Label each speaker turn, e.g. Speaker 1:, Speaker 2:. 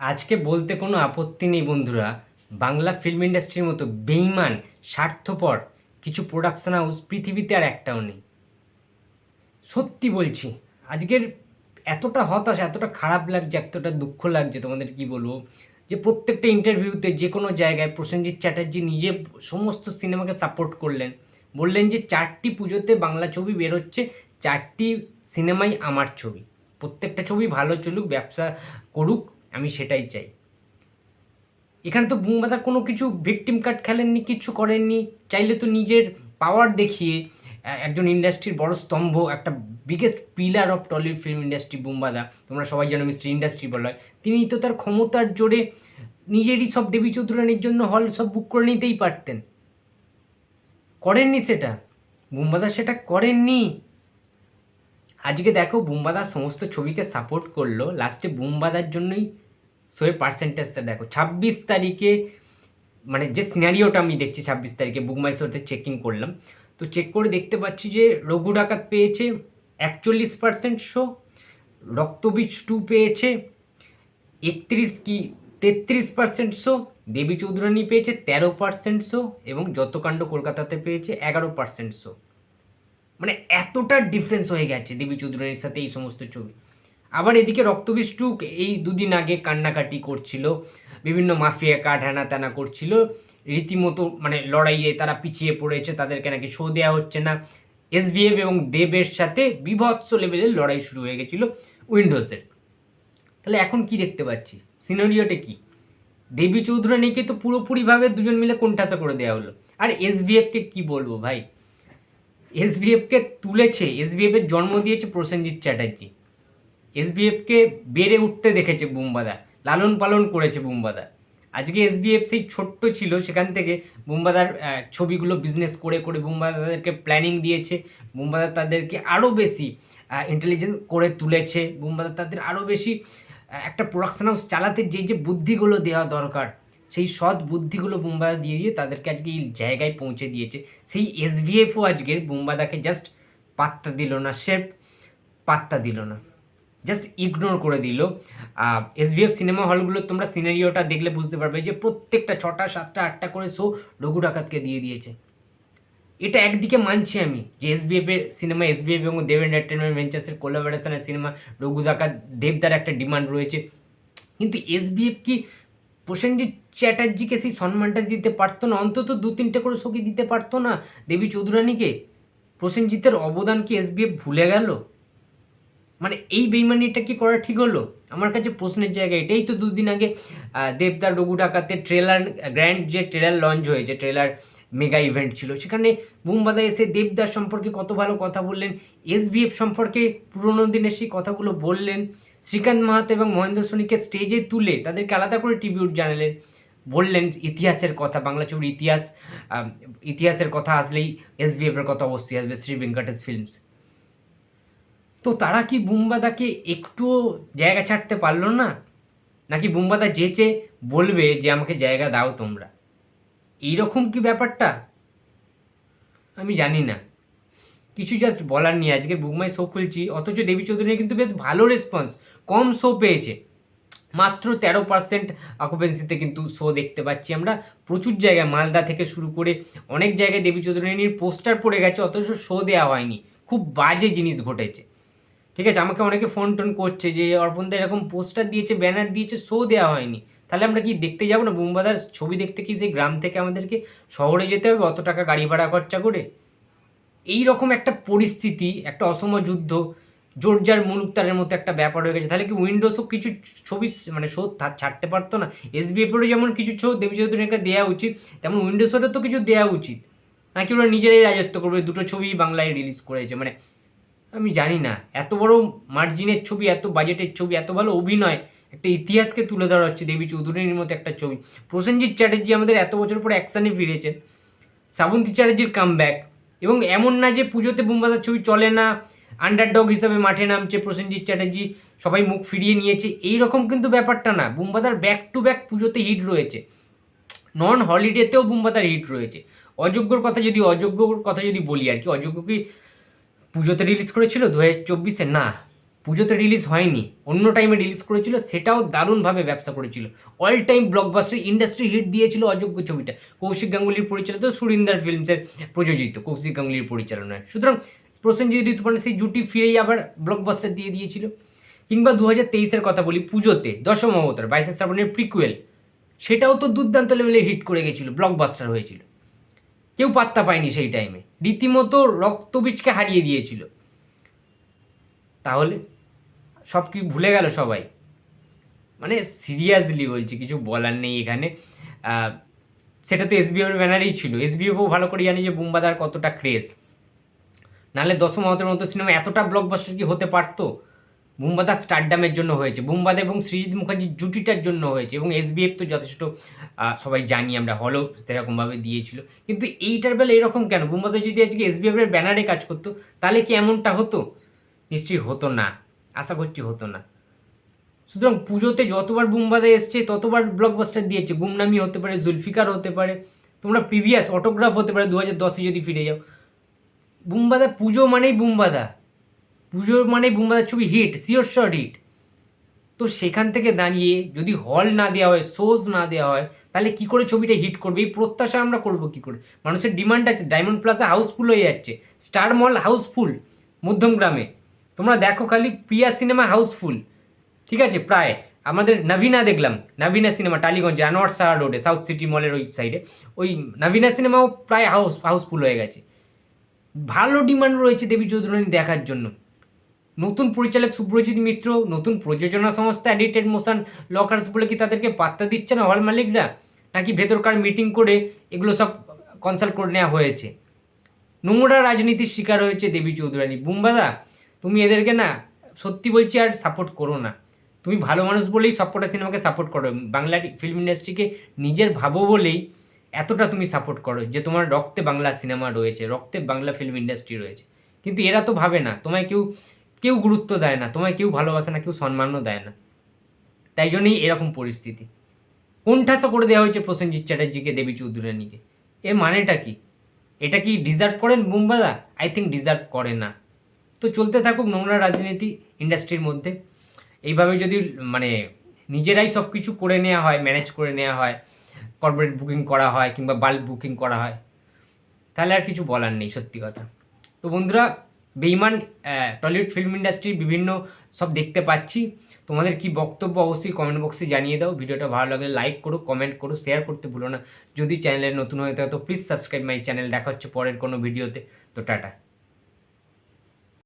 Speaker 1: আজকে বলতে কোনো আপত্তি নেই বন্ধুরা। বাংলা ফিল্ম ইন্ডাস্ট্রির মতো বেইমান স্বার্থপর কিছু প্রোডাকশন হাউস পৃথিবীতে আর একটাও নেই। সত্যি বলছি, আজকের এতটা হতাশ, এতটা খারাপ লাগছে, এতটা দুঃখ লাগছে তোমাদের কি বলব? যে প্রত্যেকটা ইন্টারভিউতে যে কোনো জায়গায় প্রসেনজিৎ চ্যাটার্জি নিজে সমস্ত সিনেমাকে সাপোর্ট করলেন। বললেন যে চারটি পুজোতে বাংলা ছবি বেরোচ্ছে চারটি সিনেমাই আমার ছবি। প্রত্যেকটা ছবি ভালো চলুক, ব্যবসা করুক আমি সেটাই চাই। এখানে তো বুমবাদা কোনো কিছু ভিকটিম কার্ড খেলেননি কিচ্ছু করেননি। চাইলে তো নিজের পাওয়ার দেখিয়ে একজন ইন্ডাস্ট্রির বড় স্তম্ভ, একটা biggest pillar of Tollywood film industry বুমবাদা। তোমরা সবাই জানো মিস্টার ইন্ডাস্ট্রি বলা হয় তিনি তো তার ক্ষমতার জোরে নিজেরই সব দেবী চৌধুরানীর জন্য হল সব বুক করে নিতেই পারতেন। করেননি সেটা। বুমবাদা সেটা করেননি। আজকে দেখো বুমবাদার সমস্ত ছবিকে সাপোর্ট করল। লাস্টে বুমবাদার জন্যই শোয়ের পার্সেন্টেজটা দেখো। ছাব্বিশ তারিখে মানে যে সিনারিওটা আমি দেখছি ছাব্বিশ তারিখে বুকমাই শোতে চেকিং করলাম। তো চেক করে দেখতে পাচ্ছি যে, রঘু ডাকাত পেয়েছে একচল্লিশ পার্সেন্ট শো রক্তবীজ টু পেয়েছে একত্রিশ কি, তেত্রিশ পার্সেন্ট শো দেবী চৌধুরানী পেয়েছে তেরো পার্সেন্ট শো এবং যতকাণ্ড কলকাতাতে পেয়েছে এগারো পার্সেন্ট শো মানে এতটা ডিফারেন্স হয়ে গেছে দেবী চৌধুরানীর সাথে এই সমস্ত ছবি। আবার এদিকে রক্তবীজ টু এই দুদিন আগে কান্নাকাটি করছিল, বিভিন্ন মাফিয়া কাঠ হ্যানা ত্যানা করছিল, রীতিমতো মানে লড়াইয়ে তারা পিছিয়ে পড়েছে, তাদেরকে নাকি শো দেওয়া হচ্ছে না। এসবিএফ এবং দেবের সাথে বিভৎস লেভেলের লড়াই শুরু হয়ে গেছিল উইন্ডোজের। তাহলে এখন কি দেখতে পাচ্ছি? সিনারিওটা কি? দেবী চৌধুরানীকে তো পুরোপুরিভাবে দুজন মিলে কোণঠাসা করে দেওয়া হলো। আর এসবিএফকে কি বলব ভাই? এসবিএফকে তুলেছে এসবিএফ এর জন্ম দিয়েছে প্রসেনজিৎ চ্যাটার্জি। এসবিএফকে বেড়ে উঠতে দেখেছে বুমবাদা, লালন পালন করেছে বুমবাদা। আজকে এসবিএফ সেই ছোট্ট ছিল, সেখান থেকে বুমবাদার ছবিগুলো বিজনেস করে করে বুমবাদা তাদেরকে প্ল্যানিং দিয়েছে। বুমবাদা তাদেরকে আরও বেশি ইন্টেলিজেন্স করে তুলেছে। বুমবাদা তাদের আরও বেশি একটা প্রোডাকশন হাউস চালাতে যে যে বুদ্ধিগুলো দেওয়া দরকার, সেই সৎ বুদ্ধিগুলো বুমবাদা দিয়ে দিয়ে তাদেরকে আজকে এই জায়গায় পৌঁছে দিয়েছে। সেই এসভিএফও আজকের বুমবাদাকে জাস্ট পাত্তা দিল না সে পাত্তা দিল না। জাস্ট ইগনোর করে দিল। এসভিএফ সিনেমা হলগুলো তোমরা সিনারিওটা দেখলে বুঝতে পারবে যে প্রত্যেকটা ছটা, সাতটা, আটটা করে শো রঘু ডাকাতকে দিয়ে দিয়েছে। এটা একদিকে মানছি আমি যে এসবিএফ এর সিনেমা এস এসবিএফ এবং দেব এন্টারটেনমেন্ট ভেঞ্চার্সের কোলাবোরেশনের সিনেমা রঘু ডাকাত দেবদার একটা ডিমান্ড রয়েছে। কিন্তু এস এসবিএফ কি প্রসেনজিৎ চ্যাটার্জিকে সেই সম্মানটা দিতে পারতো না? অন্তত দু, তিনটে করে শোকে দিতে পারতো না দেবী চৌধুরানীকে? প্রসেনজিতের অবদান কি এস এসবিএফ ভুলে গেল? মানে এই বেইমানিটা কি করা ঠিক হলো? আমার কাছে প্রশ্নের জায়গা এটাই তো দুদিন আগে দেবদার রঘু ডাকাতে ট্রেলার গ্র্যান্ড যে ট্রেলার লঞ্চ হয়েছে ট্রেলার মেগা ইভেন্ট ছিল, সেখানে বুমবাদা এসে দেবদার সম্পর্কে কত ভালো কথা বললেন এসবিএফ সম্পর্কে পুরোনো দিনের সেই কথাগুলো বললেন, শ্রীকান্ত মাহাতো এবং মহেন্দ্র সোনিকে স্টেজে তুলে তাদেরকে আলাদা করে ট্রিবিউট জানালেন, বললেন ইতিহাসের কথা, বাংলা ছবির ইতিহাস ইতিহাসের কথা আসলেই এসবিএফ এর কথা অবশ্যই আসবে শ্রী ভেঙ্কটেশ ফিল্মস তো তারা কি বুমবাদাকে একটুও জায়গা ছাড়তে পারল না? নাকি বুমবাদা যেচে বলবে যে আমাকে জায়গা দাও তোমরা? এইরকম কি ব্যাপারটা? আমি জানি না। কিছু জাস্ট বলার নেই আজকে বুকমাই শো খুলছি। অথচ দেবী চৌধুরী কিন্তু বেশ ভালো রেসপন্স কম শো পেয়েছে। মাত্র তেরো পার্সেন্ট অকুপেন্সিতে কিন্তু শো দেখতে পাচ্ছি আমরা। প্রচুর জায়গায় মালদা থেকে শুরু করে অনেক জায়গায় দেবী চৌধুরানীর পোস্টার পড়ে গেছে, অথচ শো দেওয়া হয়নি। খুব বাজে জিনিস ঘটেছে। ঠিক আছে, আমাকে অনেকে ফোন টোন করছে যে অর্পণদা এরকম পোস্টার দিয়েছে ব্যানার দিয়েছে শো দেওয়া হয়নি। তাহলে আমরা কি দেখতে যাব না? বুমবাদার ছবি দেখতে কি সেই গ্রাম থেকে আমাদেরকে শহরে যেতে হবে? অত টাকা গাড়ি ভাড়া খরচা করে? এই রকম একটা পরিস্থিতি, একটা অসম যুদ্ধ জোরজার মুলুকতারের মতো একটা ব্যাপার হয়ে গেছে। তাহলে কি উইন্ডোজও কিছু ছবি মানে শো ছাড়তে পারতো না? এসবিএফেরও যেমন কিছু শো দেবী চৌধুরীকে দেওয়া উচিত, তেমন উইন্ডোজেরও তো কিছু দেওয়া উচিত। নাকি ওরা নিজেরাই রাজত্ব করবে? দুটো ছবি বাংলায় রিলিজ করেছে। মানে আমি জানি না। এত বড় মার্জিনের ছবি, এত বাজেটের ছবি, এত ভালো অভিনয়, একটা ইতিহাসকে তুলে ধরা হচ্ছে দেবী চৌধুরীর মতো একটা ছবি। প্রসেনজিৎ চ্যাটার্জি আমাদের এত বছর পরে অ্যাকশানে ফিরেছেন। শ্রাবন্তী চ্যাটার্জির কাম ব্যাক এবং এমন না যে পুজোতে বুমবাজার ছবি চলে না আন্ডারডগ হিসাবে মাঠে নামছে প্রসেনজিৎ চ্যাটার্জি, সবাই মুখ ফিরিয়ে নিয়েছে। এই রকম কিন্তু ব্যাপারটা না। বুমবাদার ব্যাক টু ব্যাক পুজোতে হিট রয়েছে। নন হলিডেতেও বুমবাদার হিট রয়েছে। অযোগ্যর কথা যদি, অযোগ্যর কথা যদি বলি আর কি, অযোগ্য কি পুজোতে রিলিজ করেছিল দু হাজার চব্বিশে? না, পুজোতে রিলিজ হয়নি। অন্য টাইমে রিলিজ করেছিল, সেটাও দারুণভাবে ব্যবসা করেছিল। All time blockbuster industry hit দিয়েছিল অযোগ্য ছবিটা। কৌশিক গাঙ্গুলির পরিচালিত সুরিন্দার ফিল্মসের প্রযোজিত, কৌশিক গাঙ্গুলির পরিচালনায়। সুতরাং, প্রসেনজিৎ ঋতুপর্ণা সেই জুটি ফিরেই আবার ব্লকবাস্টার দিয়ে দিয়েছিল। কিংবা দু হাজার তেইশের কথা বলি, পুজোতে দশম অবতার, বাইশে শ্রাবণের প্রিকুয়েল সেটাও তো দুর্দান্ত লেভেলে হিট করে গেছিল ব্লকবাস্টার হয়েছিল। কেউ পাত্তা পায়নি সেই টাইমে রীতিমতো রক্তবীজকে হারিয়ে দিয়েছিল। তাহলে সব কি ভুলে গেল সবাই? মানে সিরিয়াসলি বলছি, কিছু বলার নেই এখানে। সেটা তো এসবিএফের ব্যানারেই ছিল। এসবিএফও ভালো করে জানি যে বুম্বাদার কতটা ক্রেজ নাহলে দশম আহতের মতো সিনেমা এতটা ব্লকবাস্টার কি হতে পারতো? বুম্বাদা স্টারডামের জন্য হয়েছে। বুম্বাদা এবং সৃজিৎ মুখার্জির জুটিটার জন্য হয়েছে এবং এসবিএফ তো যথেষ্ট সবাই জানি আমরা হলও সেরকমভাবে দিয়েছিল। কিন্তু এইটার বেলা এরকম কেন? বুম্বাদা যদি আজকে এসবিএফের ব্যানারে কাজ করতো, তাহলে কি এমনটা হতো? নিশ্চয়ই হতো না। আশা করছি হতো না। সুতরাং পুজোতে যতবার বুম্বাদা এসছে, ততবার ব্লকবাস্টার দিয়েছে। গুমনামি হতে পারে, জুলফিকার হতে পারে, তোমরা প্রিভিয়াস অটোগ্রাফ হতে পারে দু হাজার দশে যদি ফিরে যাও। বুম্বাদা, পুজো মানেই বুম্বাদা। পুজো মানে বুম্বাদার ছবি হিট সিওর শর্ট হিট তো সেখান থেকে দাঁড়িয়ে যদি হল না দেওয়া হয় শোজ না দেওয়া হয়, তাহলে কি করে ছবিটা হিট করবে? এই প্রত্যাশা আমরা করব কি করে? মানুষের ডিমান্ড আছে ডায়মন্ড প্লাজা হাউসফুল হয়ে যাচ্ছে স্টার মল হাউসফুল মধ্যমগ্রামে। তোমরা দেখো খালি প্রিয়া সিনেমা হাউসফুল ঠিক আছে? প্রায় আমাদের নভিনা দেখলাম, নভিনা সিনেমা টালিগঞ্জে, আনোয়ার সাহা রোডে সাউথ সিটি মলের ওই সাইডে ওই নভিনা সিনেমাও প্রায় হাউস হাউসফুল হয়ে গেছে। ভালো ডিমান্ড রয়েছে দেবী চৌধুরানী দেখার জন্য। নতুন পরিচালক সুব্রজিৎ মিত্র, নতুন প্রযোজনা সংস্থা এডিটেড মোশন লকার্স বলে কি তাদেরকে পাত্তা দিচ্ছে না হল মালিকরা? নাকি ভেতরকার মিটিং করে এগুলো সব কনসাল্ট করে নেওয়া হয়েছে? নোংরা রাজনীতির শিকার হয়েছে দেবী চৌধুরানী। বুম্বাদা, তুমি এদেরকে না সত্যি বলছি আর সাপোর্ট করো না। তুমি ভালো মানুষ বলেই সবকটা সিনেমাকে সাপোর্ট করো। বাংলা ফিল্ম ইন্ডাস্ট্রিকে নিজের ভাবো বলেই এতটা তুমি সাপোর্ট করো যে তোমার রক্তে বাংলা সিনেমা রয়েছে, রক্তে বাংলা ফিল্ম ইন্ডাস্ট্রি রয়েছে। কিন্তু এরা তো ভাবে না। তোমায় কেউ কেউ গুরুত্ব দেয় না, তোমায় কেউ ভালোবাসে না, কেউ সম্মানও দেয় না। তাই জন্যই এরকম পরিস্থিতি। কোণঠাসা করে দেওয়া হয়েছে প্রসেনজিৎ চ্যাটার্জিকে, দেবী চৌধুরানীকে। এর মানেটা কি? এটা কি ডিজার্ভ করেন বুম্বাদা? আই থিঙ্ক ডিজার্ভ করে না। তো চলতে থাকুক নোংরা রাজনীতি ইন্ডাস্ট্রির মধ্যে। এইভাবে যদি মানে নিজেরাই সব কিছু করে নেওয়া হয় ম্যানেজ করে নেওয়া হয় কর্পোরেট বুকিং করা হয় কিংবা বাল্ক বুকিং করা হয়, তাহলে আর কিছু বলার নেই, সত্যি কথা। তো বন্ধুরা বেইমান টলিউড ফিল্ম ইন্ডাস্ট্রির বিভিন্ন সব দেখতে পাচ্ছি। তোমাদের কি বক্তব্য অবশ্যই কমেন্ট বক্সে জানিয়ে দাও। ভিডিওটা ভালো লাগলে লাইক করো কমেন্ট করো শেয়ার করতে ভুলো না। যদি চ্যানেলে নতুন হয়ে থাকে, তো প্লিজ সাবস্ক্রাইব মাই চ্যানেল দেখা হচ্ছে পরের কোনো ভিডিওতে তো টাটা।